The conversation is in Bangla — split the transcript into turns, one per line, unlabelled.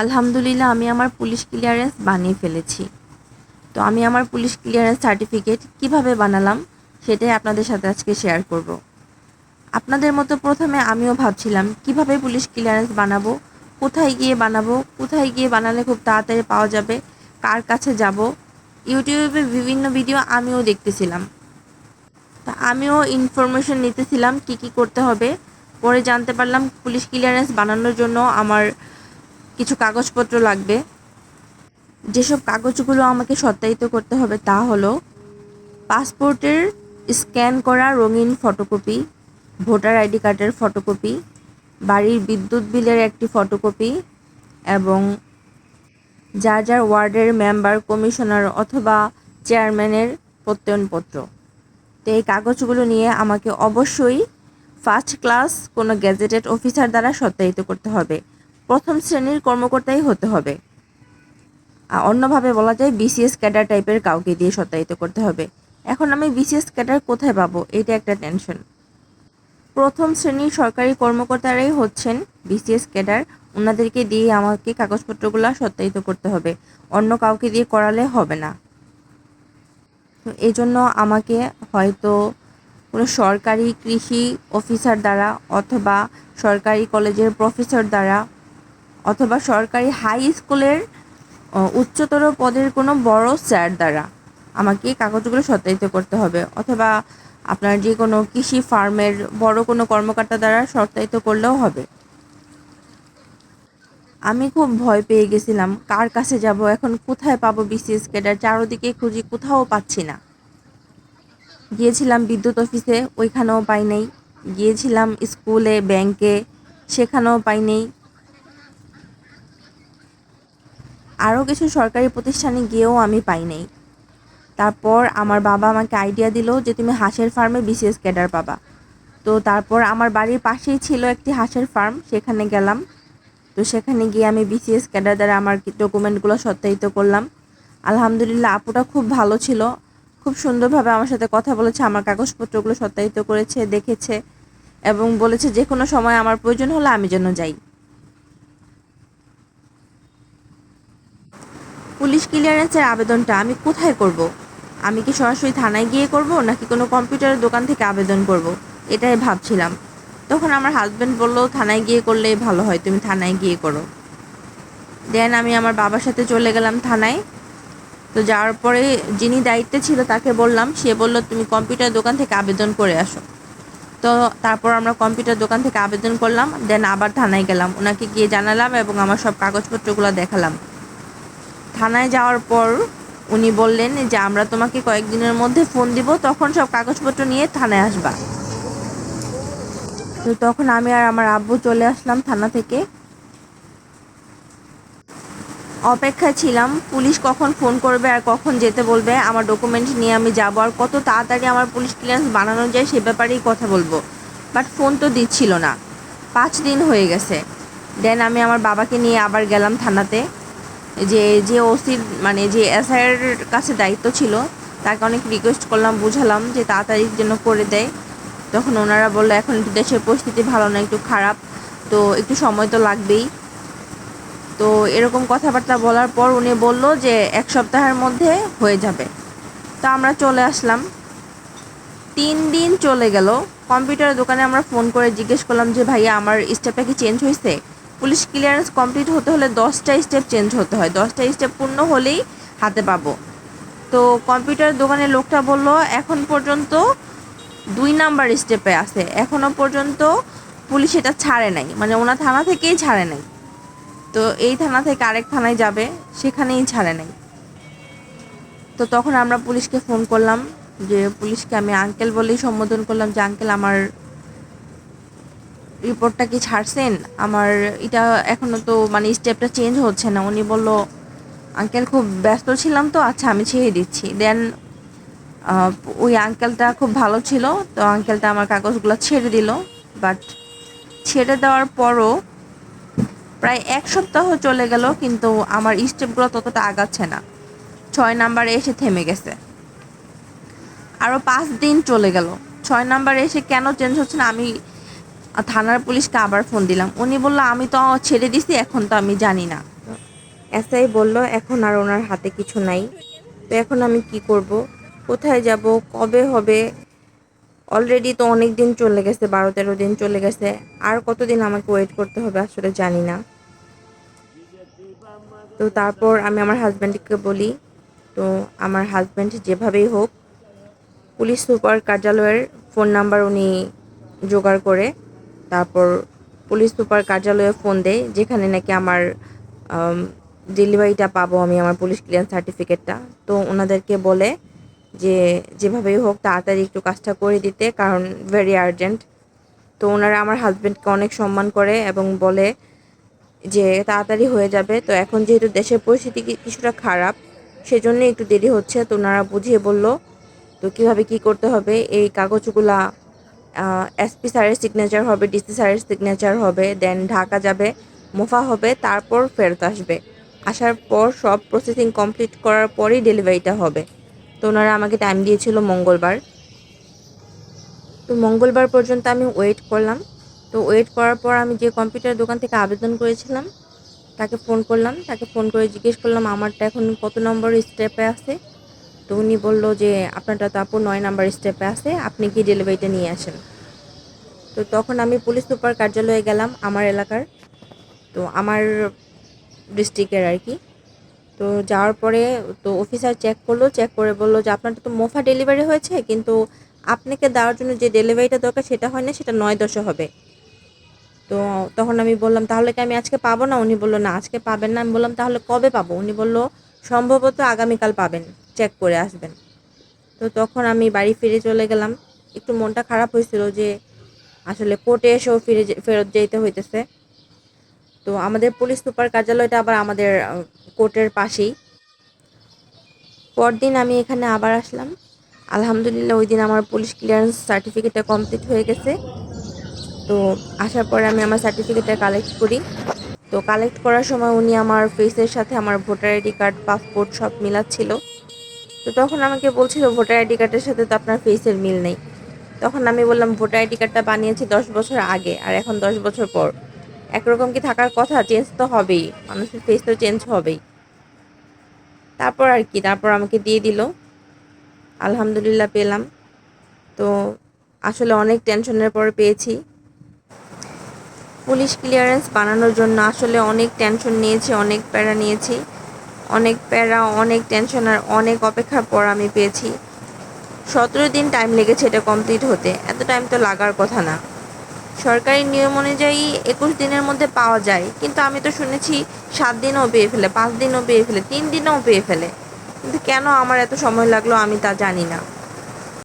আলহামদুলিল্লাহ, আমি আমার পুলিশ ক্লিয়ারেন্স বানিয়ে ফেলেছি। তো আমি আমার পুলিশ ক্লিয়ারেন্স সার্টিফিকেট কীভাবে বানালাম, সেটাই আপনাদের সাথে আজকে শেয়ার করব। আপনাদের মতো প্রথমে আমিও ভাবছিলাম, কীভাবে পুলিশ ক্লিয়ারেন্স বানাবো, কোথায় গিয়ে বানাবো, কোথায় গিয়ে বানালে খুব তাড়াতাড়ি পাওয়া যাবে, কার কাছে যাব। ইউটিউবে বিভিন্ন ভিডিও আমিও দেখতেছিলাম। তা আমিও ইনফরমেশন নিতেছিলাম কি কি করতে হবে, পরে জানতে পারলাম পুলিশ ক্লিয়ারেন্স বানানোর জন্য আমার কিছু কাগজপত্র লাগবে। যেসব কাগজগুলো আমাকে সত্যায়িত করতে হবে তা হলো পাসপোর্টের স্ক্যান করা রঙিন ফটোকপি, ভোটার আইডি কার্ডের ফটোকপি, বাড়ির বিদ্যুৎ বিলের একটি ফটোকপি এবং যার যার ওয়ার্ডের মেম্বার, কমিশনার অথবা চেয়ারম্যানের প্রত্যয়নপত্র। তো এই কাগজগুলো নিয়ে আমাকে অবশ্যই ফার্স্ট ক্লাস কোনো গ্যাজেটেড অফিসার দ্বারা সত্যায়িত করতে হবে। প্রথম শ্রেণির কর্মকর্তাই হতে হবে। অন্যভাবে বলা যায় বিসিএস ক্যাডার টাইপের কাউকে দিয়ে সত্যায়িত করতে হবে। এখন আমি বিসিএস ক্যাডার কোথায় পাবো? এটা একটা টেনশন। প্রথম শ্রেণির সরকারি কর্মকর্তারাই হচ্ছেন বিসিএস ক্যাডার। ওনাদেরকে দিয়ে আমাকে কাগজপত্রগুলো সত্যায়িত করতে হবে। অন্য কাউকে দিয়ে করালে হবে না। এই জন্য আমাকে হয়তো কোনো সরকারি কৃষি অফিসার দ্বারা অথবা সরকারি কলেজের প্রফেসর দ্বারা অথবা সরকারি হাই স্কুলের উচ্চতর পদের কোনো বড় স্যার দ্বারা আমাকে কাগজগুলো সত্যায়িত করতে হবে। অথবা আপনার যে কোনো কৃষি ফার্মের বড় কোনো কর্মকর্তা দ্বারা সত্যায়িত করলেও হবে। আমি খুব ভয় পেয়ে গেছিলাম, কার কাছে যাব, এখন কোথায় পাবো বিসিএস ক্যাডার চারোদিকে খুঁজি, কোথাও পাচ্ছি না। গিয়েছিলাম বিদ্যুৎ অফিসে ওইখানেও পাই নাই। গিয়েছিলাম স্কুলে ব্যাংকে সেখানেও পাই নাই। আরও কিছু সরকারি প্রতিষ্ঠানে গিয়েও আমি পাই নাই। তারপর আমার বাবা আমাকে আইডিয়া দিল যে তুমি হাঁসের ফার্মে বিসিএস ক্যাডার পাবা। তো তারপর আমার বাড়ির পাশেই ছিল একটি হাঁসের ফার্ম সেখানে গেলাম। তো সেখানে গিয়ে আমি বিসিএস ক্যাডার দ্বারা আমার ডকুমেন্টগুলো সত্যায়িত করলাম। আলহামদুলিল্লাহ, আপুটা খুব ভালো ছিল। খুব সুন্দরভাবে আমার সাথে কথা বলেছে, আমার কাগজপত্রগুলো সত্যায়িত করেছে, দেখেছে এবং বলেছে যে কোনো সময় আমার প্রয়োজন হলে আমি যেন যাই। পুলিশ ক্লিয়ারেন্সের আবেদনটা আমি কোথায় করব। আমি কি সরাসরি থানায় গিয়ে করব, নাকি কোনো কম্পিউটারের দোকান থেকে আবেদন করব। এটাই ভাবছিলাম। তখন আমার হাজব্যান্ড বলল, থানায় গিয়ে করলেই ভালো হয়, তুমি থানায় গিয়ে করো। দেন আমি আমার বাবার সাথে চলে গেলাম থানায়। তো যাওয়ার পরে যিনি দায়িত্বে ছিল তাকে বললাম, সে বলল, তুমি কম্পিউটার দোকান থেকে আবেদন করে আসো। তো তারপর আমরা কম্পিউটার দোকান থেকে আবেদন করলাম দেন আবার থানায় গেলাম। ওনাকে গিয়ে জানালাম এবং আমার সব কাগজপত্রগুলো দেখালাম। থানায় যাওয়ার পর উনি বললেন যে, আমরা তোমাকে কয়েকদিনের মধ্যে ফোন দিব, তখন সব কাগজপত্র নিয়ে থানায় আসবা। তো তখন আমি আর আমার আব্বু চলে আসলাম থানা থেকে। অপেক্ষায় ছিলাম, পুলিশ কখন ফোন করবে আর কখন যেতে বলবে? আমার ডকুমেন্ট নিয়ে আমি যাব আর কত তাড়াতাড়ি আমার পুলিশ ক্লিয়ারেন্স বানানো যায় সে ব্যাপারেই কথা বলব। বাট ফোন তো দিচ্ছিল না। পাঁচ দিন হয়ে গেছে। দেন আমি আমার বাবাকে নিয়ে আবার গেলাম থানাতে। যে যে ওসির মানে যে এসআইয়ের কাছে দায়িত্ব ছিল, তাকে অনেক রিকোয়েস্ট করলাম, বুঝালাম যে তাড়াতাড়ি যেন করে দেয়। তখন ওনারা বলল, এখন একটু দেশের পরিস্থিতি ভালো না, একটু খারাপ, তো একটু সময় তো লাগবেই। তো এরকম কথাবার্তা বলার পর উনি বলল যে, এক সপ্তাহের মধ্যে হয়ে যাবে। তো আমরা চলে আসলাম। তিন দিন চলে গেল। কম্পিউটারের দোকানে আমরা ফোন করে জিজ্ঞেস করলাম যে, ভাইয়া, আমার স্টেপটা কি চেঞ্জ হয়েছে? পুলিশ ক্লিয়ারেন্স কমপ্লিট হতে হলে দশটা স্টেপ চেঞ্জ হতে হয়। দশটা স্টেপ পূর্ণ হলেই হাতে পাবো। তো কম্পিউটার দোকানের লোকটা বলল, এখন পর্যন্ত দুই নাম্বার স্টেপে আছে। এখনও পর্যন্ত পুলিশ এটা ছাড়ে নাই। মানে ওনার থানা থেকেই ছাড়ে নাই। তো এই থানা থেকে আরেক থানায় যাবে, সেখানেই ছাড়ে নাই। তো তখন আমরা পুলিশকে ফোন করলাম যে, পুলিশকে আমি আঙ্কেল বলেই সম্বোধন করলাম যে আঙ্কেল আমার রিপোর্টটা কি ছাড়ছেন? আমার এটা এখনও তো মানে স্টেপটা চেঞ্জ হচ্ছে না। উনি বলল, আঙ্কেল, খুব ব্যস্ত ছিলাম তো আচ্ছা আমি ছেড়ে দিচ্ছি। দেন ওই আঙ্কেলটা খুব ভালো ছিল, তো আঙ্কেলটা আমার কাগজগুলো ছেড়ে দিল। বাট ছেড়ে দেওয়ার পরও প্রায় এক সপ্তাহ চলে গেল, কিন্তু আমার স্টেপগুলো ততটা আগাচ্ছে না। ছয় নাম্বারে এসে থেমে গেছে। আরও পাঁচ দিন চলে গেল। ছয় নাম্বারে এসে কেন চেঞ্জ হচ্ছে না, আমি থানার পুলিশকে আবার ফোন দিলাম। উনি বলল, আমি তো ছেড়ে দিছি, এখন তো আমি জানি না। এসআই বলল, এখন আর ওনার হাতে কিছু নাই। তো এখন আমি কি করব? কোথায় যাব? কবে হবে? অলরেডি তো অনেক দিন চলে গেছে, বারো তেরো দিন চলে গেছে। আর কতদিন আমাকে ওয়েট করতে হবে আসলে জানি না। তো তারপর আমি আমার হাজব্যান্ডকে বলি, তো আমার হাজব্যান্ড যেভাবেই হোক, পুলিশ সুপার কার্যালয়ের ফোন নাম্বার উনি জোগাড় করে তারপর পুলিশ সুপার কার্যালয়ে ফোন দেয়, যেখানে নাকি আমার ডেলিভারিটা পাবো আমি আমার পুলিশ ক্লিয়ারেন্স সার্টিফিকেটটা তো ওনাদেরকে বলে যে, যেভাবেই হোক, তাড়াতাড়ি একটু কাজটা করে দিতে, কারণ ভেরি আর্জেন্ট তো ওনারা আমার হাজব্যান্ডকে অনেক সম্মান করে এবং বলে যে, তাড়াতাড়ি হয়ে যাবে। তো এখন যেহেতু দেশের পরিস্থিতি কিছুটা খারাপ সেজন্য একটু দেরি হচ্ছে। তো ওনারা বুঝিয়ে বলল, তো কীভাবে কি করতে হবে? এই কাগজগুলা এসপি স্যারের সিগনেচার হবে ডিসি স্যারের সিগনেচার হবে দেন ঢাকা যাবে, মোফা হবে, তারপর ফেরত আসবে। আসার পর সব প্রসেসিং কমপ্লিট করার পরেই ডেলিভারিটা হবে। তো ওনারা আমাকে টাইম দিয়েছিল মঙ্গলবার। তো মঙ্গলবার পর্যন্ত আমি ওয়েট করলাম। তো ওয়েট করার পর আমি যে কম্পিউটার দোকান থেকে আবেদন করেছিলাম, তাকে ফোন করলাম। তাকে ফোন করে জিজ্ঞেস করলাম, আমারটা এখন কত নম্বর স্টেপে আছে? তো উনি বলল যে, আপনারটা তো আপু নয় নাম্বার স্টেপে আছে, আপনি কি ডেলিভারিটা নিয়ে আসেন? তো তখন আমি পুলিশ সুপার কার্যালয়ে গেলাম আমার এলাকার, তো আমার ডিস্ট্রিক্টের আর কি। তো যাওয়ার পরে তো অফিসার চেক করল চেক করে বলল যে, আপনারটা তো মোফা ডেলিভারি হয়েছে, কিন্তু আপনাকে দেওয়ার জন্য যে ডেলিভারিটা দরকার সেটা হয় না, সেটা নয় দশে হবে। তো তখন আমি বললাম, তাহলে কি আমি আজকে পাবো না? উনি বলল, না, আজকে পাবেন না। আমি বললাম, তাহলে কবে পাবো? উনি বলল, সম্ভবত আগামীকাল পাবেন। চেক করে আসবেন। তো তখন আমি বাড়ি ফিরে চলে গেলাম। একটু মনটা খারাপ হয়েছিল যে আসলে কোর্টে এসেও ফিরে ফেরত যেতে হইতেছে। তো আমাদের পুলিশ সুপার কার্যালয়টা আবার আমাদের কোর্টের পাশেই। পরদিন আমি এখানে আবার আসলাম। আলহামদুলিল্লাহ ওই দিন আমার পুলিশ ক্লিয়ারেন্স সার্টিফিকেটটা কমপ্লিট হয়ে গেছে। তো আসার পরে আমি আমার সার্টিফিকেটটা কালেক্ট করি। তো কালেক্ট করার সময় উনি আমার ফেসের সাথে আমার ভোটার আইডি কার্ড পাসপোর্ট সব মিলাচ্ছিল। তো তখন আমাকে বলছিল, ভোটার আইডি কার্ডের সাথে তো আপনার ফেসের মিল নেই। তখন আমি বললাম, ভোটার আইডি কার্ডটা বানিয়েছি দশ বছর আগে, আর এখন দশ বছর পর। একরকম কি থাকার কথা? চেঞ্জ তো হবেই। মানুষের ফেস তো চেঞ্জ হবেই। তারপর আর কি, তারপর আমাকে দিয়ে দিল। আলহামদুলিল্লাহ পেলাম। তো আসলে অনেক টেনশনের পর পেয়েছি। পুলিশ ক্লিয়ারেন্স বানানোর জন্য আসলে অনেক টেনশন নিয়েছি, অনেক প্যারা নিয়েছি। অনেক প্যারা, অনেক টেনশন আর অনেক অপেক্ষার পর আমি পেয়েছি। সতেরো দিন টাইম লেগেছে এটা কমপ্লিট হতে। এত টাইম তো লাগার কথা না। সরকারি নিয়ম অনুযায়ী একুশ দিনের মধ্যে পাওয়া যায়। কিন্তু আমি তো শুনেছি সাত দিনও পেয়ে ফেলে, পাঁচ দিনও পেয়ে ফেলে, তিন দিনও পেয়ে ফেলে। কিন্তু কেন আমার এত সময় লাগল আমি তা জানি না।